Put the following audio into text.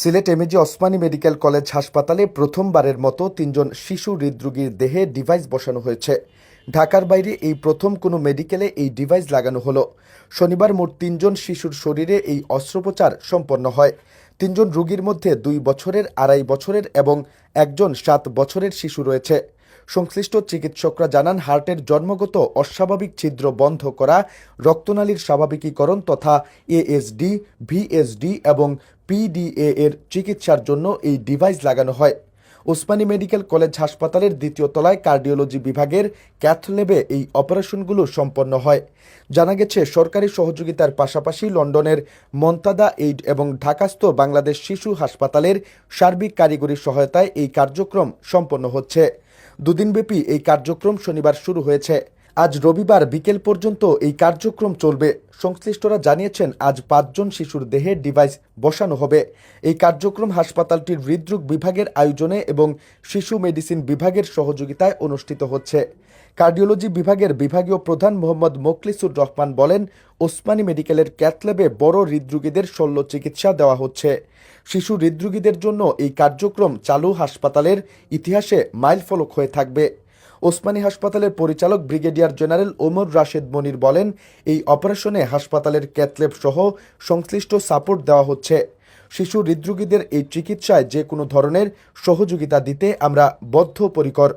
Sylhet MAG Osmani medical college হাসপাতালে প্রথমবারের মতো তিনজন শিশু হৃদরোগীর দেহে ডিভাইস বসানো হয়েছে। ঢাকার বাইরে এই প্রথম কোনো মেডিকেলে এই ডিভাইস লাগানো হলো। শনিবার মোট তিনজন শিশুর শরীরে এই অস্ত্রোপচার সম্পন্ন হয়। তিনজন রোগীর মধ্যে দুই বছরের, আড়াই বছরের এবং একজন সাত বছরের শিশু রয়েছে। সংশ্লিষ্ট চিকিৎসকরা জানান, হার্টের জন্মগত অস্বাভাবিক ছিদ্র বন্ধ করা, রক্তনালীর স্বাভাবিকীকরণ তথা এএসডি ভিএসডি এবং পিডিএ এর চিকিৎসার জন্য এই ডিভাইস লাগানো হয়। ওসমানী মেডিকেল কলেজ হাসপাতালের দ্বিতীয় তলায় কার্ডিওলজি বিভাগের ক্যাথলেবে এই অপারেশনগুলো সম্পন্ন হয়। জানা গেছে, সরকারি সহযোগিতার পাশাপাশি লন্ডনের মন্তাদা এইড এবং ঢাকাস্থ বাংলাদেশ শিশু হাসপাতালের সার্বিক কারিগরি সহায়তায় এই কার্যক্রম সম্পন্ন হচ্ছে। দুদিনব্যাপী এই কার্যক্রম শনিবার শুরু হয়েছে। আজ রবিবার বিকেল পর্যন্ত এই কার্যক্রম চলবে। সংশ্লিষ্টরা জানিয়েছেন, আজ পাঁচজন শিশুর দেহে ডিভাইস বসানো হবে। এই কার্যক্রম হাসপাতালটির হৃদরোগ বিভাগের আয়োজনে এবং শিশু মেডিসিন বিভাগের সহযোগিতায় অনুষ্ঠিত হচ্ছে। কার্ডিওলজি বিভাগের বিভাগীয় প্রধান মোহাম্মদ মোখলিসুর রহমান বলেন, ওসমানী মেডিকেলের ক্যাথল্যাবে বড় হৃদরোগীদের শল্য চিকিৎসা দেওয়া হচ্ছে। শিশু হৃদরোগীদের জন্য এই কার্যক্রম চালু হাসপাতালের ইতিহাসে মাইলফলক হয়ে থাকবে। ওসমানী হাসপাতালের পরিচালক ব্রিগেডিয়ার জেনারেল ওমর রাশেদ মনির বলেন, এই অপারেশনে হাসপাতালের ক্যাথলেব সহ সংশ্লিষ্ট সাপোর্ট দেওয়া হচ্ছে। শিশু হৃদরোগীদের এই চিকিৎসায় যে কোনো ধরনের সহযোগিতা দিতে আমরা বদ্ধপরিকর।